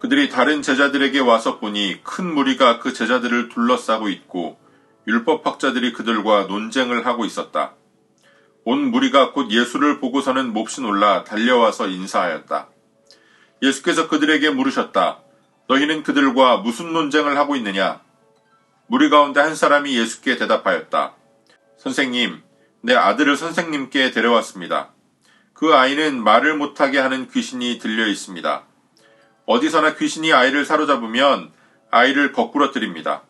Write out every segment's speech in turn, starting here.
그들이 다른 제자들에게 와서 보니 큰 무리가 그 제자들을 둘러싸고 있고 율법학자들이 그들과 논쟁을 하고 있었다. 온 무리가 곧 예수를 보고서는 몹시 놀라 달려와서 인사하였다. 예수께서 그들에게 물으셨다. 너희는 그들과 무슨 논쟁을 하고 있느냐? 무리 가운데 한 사람이 예수께 대답하였다. 선생님, 내 아들을 선생님께 데려왔습니다. 그 아이는 말을 못하게 하는 귀신이 들려 있습니다. 어디서나 귀신이 아이를 사로잡으면 아이를 거꾸로 뜨립니다.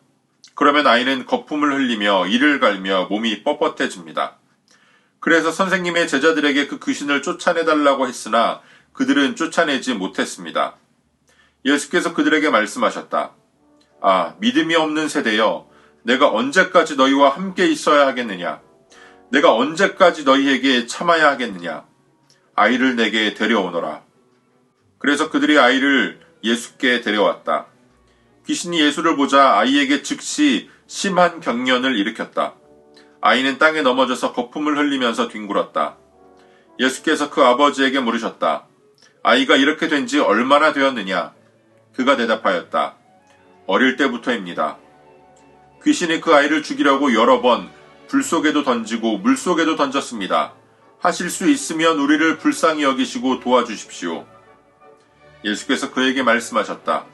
그러면 아이는 거품을 흘리며 이를 갈며 몸이 뻣뻣해집니다. 그래서 선생님의 제자들에게 그 귀신을 쫓아내달라고 했으나 그들은 쫓아내지 못했습니다. 예수께서 그들에게 말씀하셨다. 아, 믿음이 없는 세대여, 내가 언제까지 너희와 함께 있어야 하겠느냐? 내가 언제까지 너희에게 참아야 하겠느냐? 아이를 내게 데려오너라. 그래서 그들이 아이를 예수께 데려왔다. 귀신이 예수를 보자 아이에게 즉시 심한 경련을 일으켰다. 아이는 땅에 넘어져서 거품을 흘리면서 뒹굴었다. 예수께서 그 아버지에게 물으셨다. 아이가 이렇게 된 지 얼마나 되었느냐? 그가 대답하였다. 어릴 때부터입니다. 귀신이 그 아이를 죽이려고 여러 번 불 속에도 던지고 물 속에도 던졌습니다. 하실 수 있으면 우리를 불쌍히 여기시고 도와주십시오. 예수께서 그에게 말씀하셨다.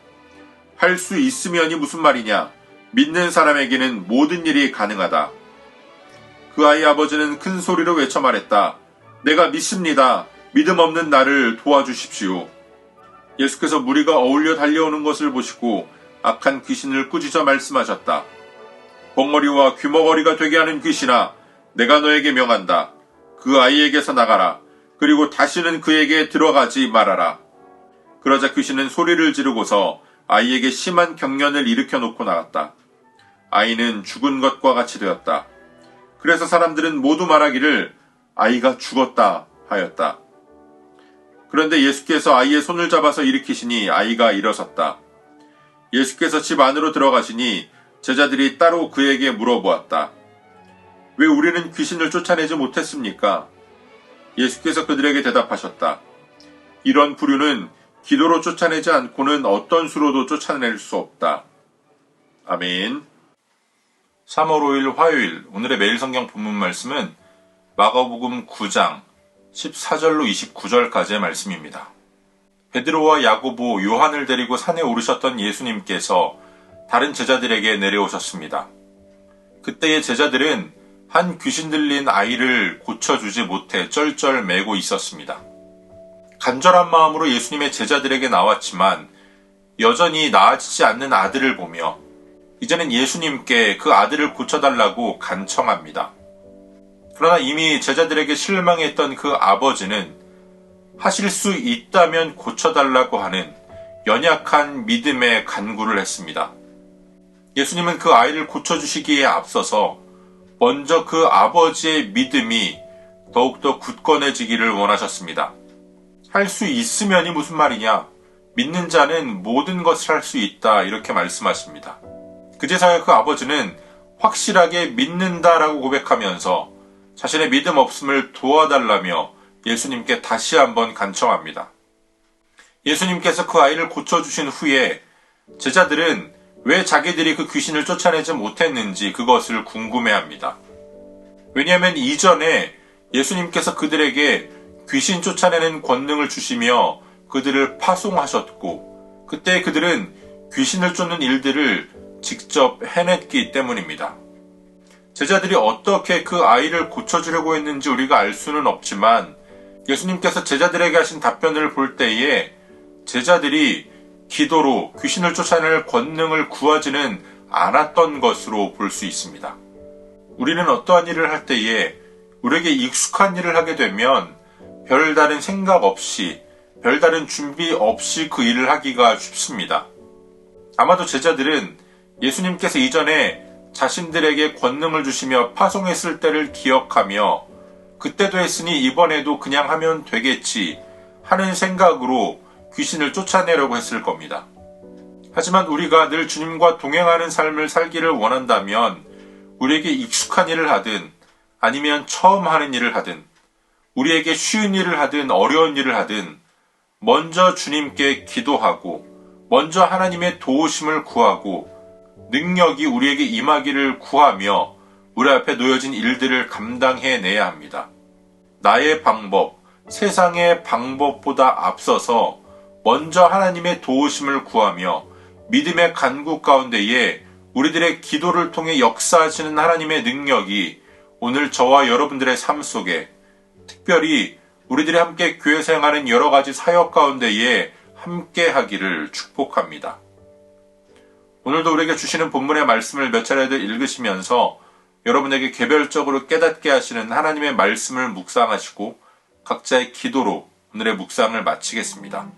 할 수 있으면이 무슨 말이냐? 믿는 사람에게는 모든 일이 가능하다. 그 아이 아버지는 큰 소리로 외쳐 말했다. 내가 믿습니다. 믿음 없는 나를 도와주십시오. 예수께서 무리가 어울려 달려오는 것을 보시고 악한 귀신을 꾸짖어 말씀하셨다. 벙어리와 귀머거리가 되게 하는 귀신아, 내가 너에게 명한다. 그 아이에게서 나가라. 그리고 다시는 그에게 들어가지 말아라. 그러자 귀신은 소리를 지르고서 아이에게 심한 경련을 일으켜 놓고 나갔다. 아이는 죽은 것과 같이 되었다. 그래서 사람들은 모두 말하기를 아이가 죽었다 하였다. 그런데 예수께서 아이의 손을 잡아서 일으키시니 아이가 일어섰다. 예수께서 집 안으로 들어가시니 제자들이 따로 그에게 물어보았다. 왜 우리는 귀신을 쫓아내지 못했습니까? 예수께서 그들에게 대답하셨다. 이런 부류는 기도로 쫓아내지 않고는 어떤 수로도 쫓아낼 수 없다. 아멘. 3월 5일 화요일 오늘의 매일 성경 본문 말씀은 마가복음 9장 14절로 29절까지의 말씀입니다. 베드로와 야고보, 요한을 데리고 산에 오르셨던 예수님께서 다른 제자들에게 내려오셨습니다. 그때의 제자들은 한 귀신 들린 아이를 고쳐주지 못해 쩔쩔매고 있었습니다. 간절한 마음으로 예수님의 제자들에게 나왔지만 여전히 나아지지 않는 아들을 보며 이제는 예수님께 그 아들을 고쳐달라고 간청합니다. 그러나 이미 제자들에게 실망했던 그 아버지는 하실 수 있다면 고쳐달라고 하는 연약한 믿음의 간구를 했습니다. 예수님은 그 아이를 고쳐주시기에 앞서서 먼저 그 아버지의 믿음이 더욱더 굳건해지기를 원하셨습니다. 할 수 있으면이 무슨 말이냐? 믿는 자는 모든 것을 할 수 있다. 이렇게 말씀하십니다. 그제서야 그 아버지는 확실하게 믿는다라고 고백하면서 자신의 믿음 없음을 도와달라며 예수님께 다시 한번 간청합니다. 예수님께서 그 아이를 고쳐주신 후에 제자들은 왜 자기들이 그 귀신을 쫓아내지 못했는지 그것을 궁금해합니다. 왜냐하면 이전에 예수님께서 그들에게 귀신 쫓아내는 권능을 주시며 그들을 파송하셨고 그때 그들은 귀신을 쫓는 일들을 직접 해냈기 때문입니다. 제자들이 어떻게 그 아이를 고쳐주려고 했는지 우리가 알 수는 없지만 예수님께서 제자들에게 하신 답변을 볼 때에 제자들이 기도로 귀신을 쫓아낼 권능을 구하지는 않았던 것으로 볼 수 있습니다. 우리는 어떠한 일을 할 때에 우리에게 익숙한 일을 하게 되면 별다른 생각 없이 별다른 준비 없이 그 일을 하기가 쉽습니다. 아마도 제자들은 예수님께서 이전에 자신들에게 권능을 주시며 파송했을 때를 기억하며 그때도 했으니 이번에도 그냥 하면 되겠지 하는 생각으로 귀신을 쫓아내려고 했을 겁니다. 하지만 우리가 늘 주님과 동행하는 삶을 살기를 원한다면 우리에게 익숙한 일을 하든 아니면 처음 하는 일을 하든 우리에게 쉬운 일을 하든 어려운 일을 하든 먼저 주님께 기도하고 먼저 하나님의 도우심을 구하고 능력이 우리에게 임하기를 구하며 우리 앞에 놓여진 일들을 감당해 내야 합니다. 나의 방법, 세상의 방법보다 앞서서 먼저 하나님의 도우심을 구하며 믿음의 간구 가운데에 우리들의 기도를 통해 역사하시는 하나님의 능력이 오늘 저와 여러분들의 삶 속에 특별히 우리들이 함께 교회 생활하는 여러 가지 사역 가운데에 함께 하기를 축복합니다. 오늘도 우리에게 주시는 본문의 말씀을 몇 차례도 읽으시면서 여러분에게 개별적으로 깨닫게 하시는 하나님의 말씀을 묵상하시고 각자의 기도로 오늘의 묵상을 마치겠습니다.